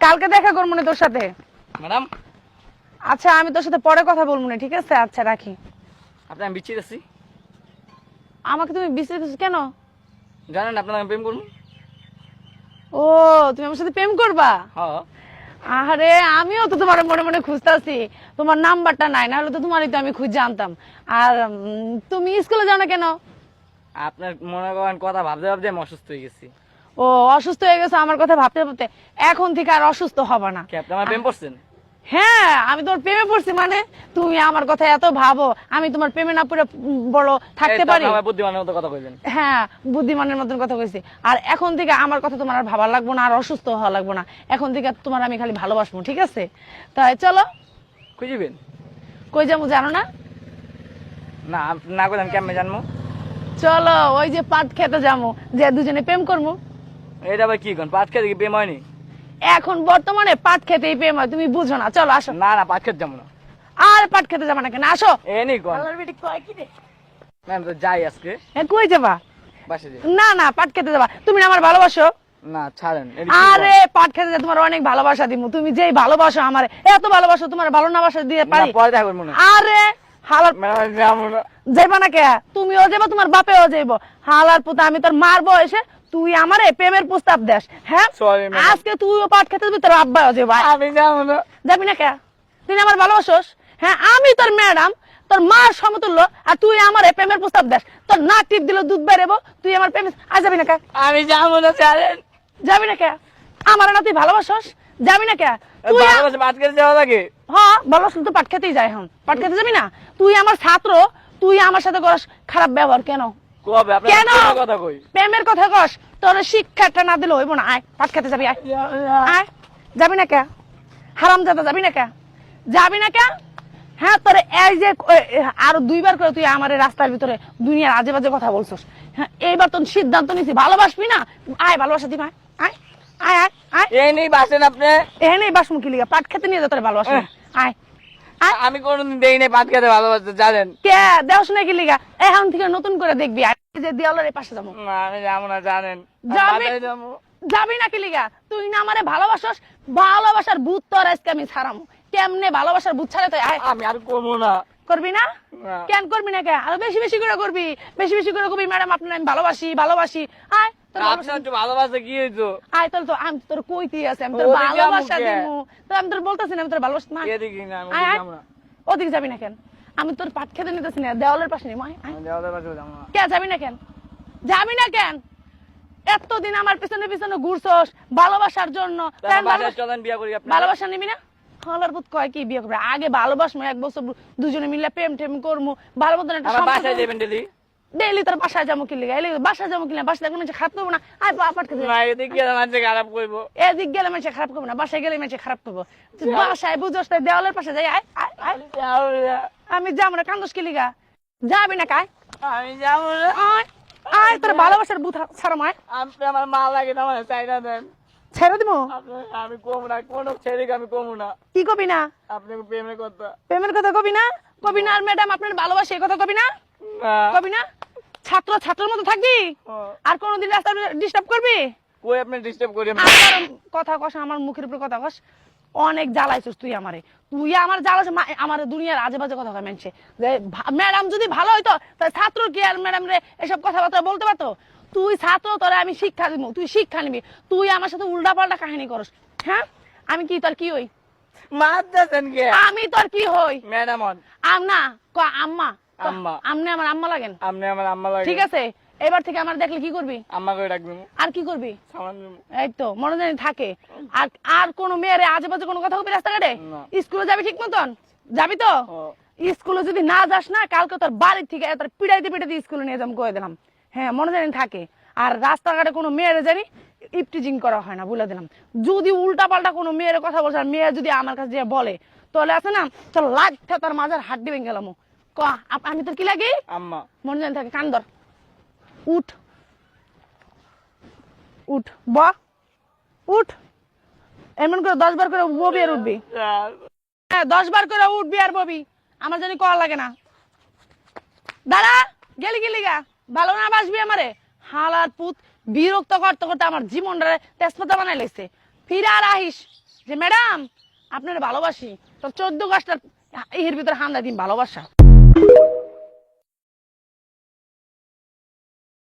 কালকে দেখা করব না তোর সাথে। ম্যাডাম। আচ্ছা আমি তোর সাথে পরে কথা বলব না ঠিক আছে? আচ্ছা রাখি। আপনি আমি বিচ্ছিত আছি আমাকে তুমি বিশ্রাম কেন? জানেন আপনার আমি প্রেম করুন ও তুমি আমার সাথে প্রেম করবা? হ্যাঁ। আরে আমিও তো তোমার মনে মনে খুঁজতাছি। তোমার নাম্বারটা নাই না হলে তো তোমারই তো আমি খুঁজে জানতাম। আর তুমি স্কুলে যাও না কেন? আপনার মনে করেন কথা ভাবতে ভাবতে আমি অসুস্থ হয়ে গেছি। ও অসুস্থ হয়ে গেছে আমার কথা ভাবতে ভাবতে এখন থেকে আর অসুস্থ হবা না। আমার প্রেম করছেন হ্যাঁ আমি তোমার প্রেমে পড়ছি মানে? তুমি আমার কথা এত ভাবো আমি তোমার প্রেমে না পড়ে বড় থাকতে পারি? বুদ্ধিমানের মতো কথা কইলেন হ্যাঁ বুদ্ধিমানের মতন কথা কইছি। আর এখন থেকে আমার কথা তোমার আর ভাবা লাগবো না আর অসুস্থ হওয়া লাগবো না। এখন থেকে তোমার আমি খালি ভালোবাসবো ঠিক আছে? তাই চলো। খুঁজিবেন কই যাব জানো না? না না করলেন কেমনে জানব চলো ওই যে পাট খেতে যাব যে দুজনে প্রেম করব। এটা আবার কি কোন? পাঁচ খেতে কি প্রেম হয়নি? এখন বর্তমানে পাট খেতেই প্রেম হয় তুমি বুঝো না। চলো আসো। না না পাঁচ খেতে যাব না। আর পাট খেতে যাব না কেন? আসো। এ নি কোন? আল্লাহর বেটি কয় কি রে? ম্যাম তো যাই আজকে। এ, কই যাবা? বাসে যাই। না না পাট খেতে যাবা। তুমি আমার ভালোবাসো? না ছাড়েন আরে পাট খেতে যা তোমার অনেক ভালোবাসা দিমু। তুমি যেই ভালোবাসো আমার এত ভালোবাসো তোমার ভালো না বাসা দিয়ে পারি। পরে দেখা করব না আরে হালার যাইবা না কে? তুমিও যাব তোমার বাপেও যাইব। হালার পুতা আমি তোর মারবো এসে। তুই আমারে প্রেমের প্রস্তাব দেস হ্যাঁ. আজকে তুইও পাট খেতে যাবি তোর আব্বাও যাইব আমি যাব না। যাবি না কে? তুই আমার ভালোবাসোস হ্যাঁ? আমি তোর ম্যাডাম তোর মার সমতুল্য আর তুই আমার প্রেমের প্রস্তাব দেস। তোর না টিপ দিলে দুধ বেরেবো তুই আমার প্রেমে আর যাবি না কে? আমি যাব না ছাড়েন যাবি না কে? আমার না তুই ভালোবাসোস যাবি না কে? তুই পাঁচ খেতে যাওয়া লাগে হ্যাঁ ভালোবাসলে তো পাট খেতেই যায় এখন। পাট খেতে যাবি না? তুই আমার ছাত্র তুই আমার সাথে করস খারাপ ব্যবহার কেন? কবে? আপনার কেন? কথা কই। প্রেমের কথা কস। তোর শিক্ষাটা না দিলে হইব না। আয় পাট খেতে যাবি আয়। আয় যাবি না কে? হারাম দাদা যাবি না কে? যাবি না কে? হ্যাঁ তোর এই যে আরও দুইবার করে তুই আমার এই রাস্তার ভিতরে দুনিয়ার আজে বাজে কথা বলছস। হ্যাঁ এইবার তোর সিদ্ধান্ত নিছি। ভালোবাসবি না? আয় ভালোবাসা দিবা আয়। আয় আয় আয় এই নেই বাসেন আপনি। এখানে বাসমুখী লিগা। পাট খেতে নিয়ে যা তোর ভালোবাসা। আয়। আমি কোনোদিন দেই নাই পাঁচ খেতে ভালোবাসতে জানেন। কে? দেওয়া শুনে কি লিগা? এখন থেকে নতুন করে দেখবি আর যে দেওয়ালের পাশে যাব। না, আমি যাব না জানেন। যাবি? না কি লিগা? তুই না আমারে ভালোবাসস ভালোবাসার ভূত তোর আজকে আমি ছাড়ামু। কেমনে ভালোবাসার ভূত ছাড়ে তুই? আমি আর করব না। করবি না। কেন করবি না কে? আরও বেশি বেশি করে করবি। বেশি বেশি করে করবি ম্যাডাম আপনার আমি ভালোবাসি ভালোবাসি। আয়। ভালোবাসা- একটু কি হইতো আয় তোর তো আমি তোর কইতে আছে আমি তোর ভালোবাসা আমুকে। তো আমি তোর বলতেছি না আমি তোর ভালোবাসি না। এদিকে না আমি আয় ওদিকে আয়। যাব না ওদিকে যাবি না কেন? আমি তোর পাট খেতে নিতেছি না দেওয়ালের পাশে নিবো আয় আয়। আমি দেওয়ালের পাশে কে যাবি না কেন? যাবি না কেন? এতদিন আমার পিছনে পিছনে ঘুরছস ভালোবাসার জন্য। ভালোবাসা- বিয়া করি ভালোবাসা নিবি না? হলার বুত কয় কি বিয়ে করবে? আগে ভালোবাসমু এক বছর দুজনে মিলে প্রেম টেম করমু ভালো মতন একটা ডেইলি তোর বাসায় যাব কিনলে এলি বাসায় যাব কিনলে বাসায় কোনো খারাপ করব না। আয় পাট খেতে না এদিকে মানুষে খারাপ করব। এদিক গেলে মানুষ খারাপ করব না। বাসায় গেলে মানুষ খারাপ করব। বাসায় বুঝোস তাই দেওয়ালের পাশে যাই না। আমি যাব না কান্দোস কিলিগা যাবি না কায়? আমি যাব না। আয় তোর ভালোবাসার বুথ ছাড়ো মায় আমার মা লাগে না আমার চাইনা দেন। ছেড়ে দিব? আমি কম না কোনো ছেলেকে আমি কমু না। কি কবি না? আপনি প্রেমের কথা। প্রেমের কথা কবি না? কবি না আর ম্যাডাম আপনার ভালোবাসে এই কথা কবি না? কবি না? ছাত্র ছাত্রের মতো থাকবি? আর কোনোদিন রাস্তা ডিস্টার্ব করবি? কই আপনি ডিস্টার্ব করি কথা কস আমার মুখের উপর কথা কস। অনেক জ্বালাইছিস তুই আমারে। তুই আমার জ্বালাস আমার দুনিয়ার আজে বাজে কথা কয় মানছে যে ম্যাডাম যদি ভালো হইতো তাহলে ছাত্র কি আর ম্যাডাম রে এসব কথাবার্তা বলতে পারতো? তুই ছাত্র তোরে আমি শিক্ষা দিব তুই শিক্ষা নিবি। তুই আমার সাথে উল্টা পাল্টা কাহিনী করস হ্যাঁ? আমি কি তোর কি হই? মারতেছেন কে আমি তোর কি হই? ম্যাডাম হন আম না ক আম্মা? আম্মা। আমনে আমার আম্মা লাগেন? আপনি আমার আম্মা লাগে। ঠিক আছে এবার থেকে আমার দেখলে কি করবি? আম্মা করে আর কি করবি? এই তো মনে জানি থাকে। আর আর কোন মেয়ের আজে বাজে কোনো কথা বলবি রাস্তাঘাটে। স্কুলে যাবি ঠিক মতন? যাবি তো? স্কুলে যদি না যাস না কালকে তোর বাড়ির থেকে তোর পিড়াইতে পিড়াইতে স্কুলে নিয়ে যাম কয়ে দিলাম। হ্যাঁ মনে জানি থাকে। আর রাস্তাঘাটে কোনো মেয়ের জানি ইপটিজিং করা হয় না বলে দিলাম। যদি উল্টা পাল্টা কোনো মেয়ের কথা বলছে আর মেয়ে যদি আমার কাছে বলে তাহলে আছে না চল লাগতে তার মাঝার হাড্ডি ভেঙে গেলাম। ক আমি তোর কি লাগি? আম্মা। মনে জানি থাকে কান্দর উঠ। উঠ। ব। উঠ। এমন করে দশ বার করে ববি আর উঠবি। হ্যাঁ দশ বার করে উঠবি আর ববি। আমার জানি কল লাগে না। দাঁড়া গেলি গেলি গা ভালো না বাসবি আমারে? হালার পুত। বিরক্ত করতে করতে আমার জীবনটা তেজপাতা বানাই লাগছে। ফিরে আর আহিস যে, ম্যাডাম, আপনার ভালোবাসি। তোর চোদ্দ গাছটার এর ভিতরে হান্দা দিন, ভালোবাসা।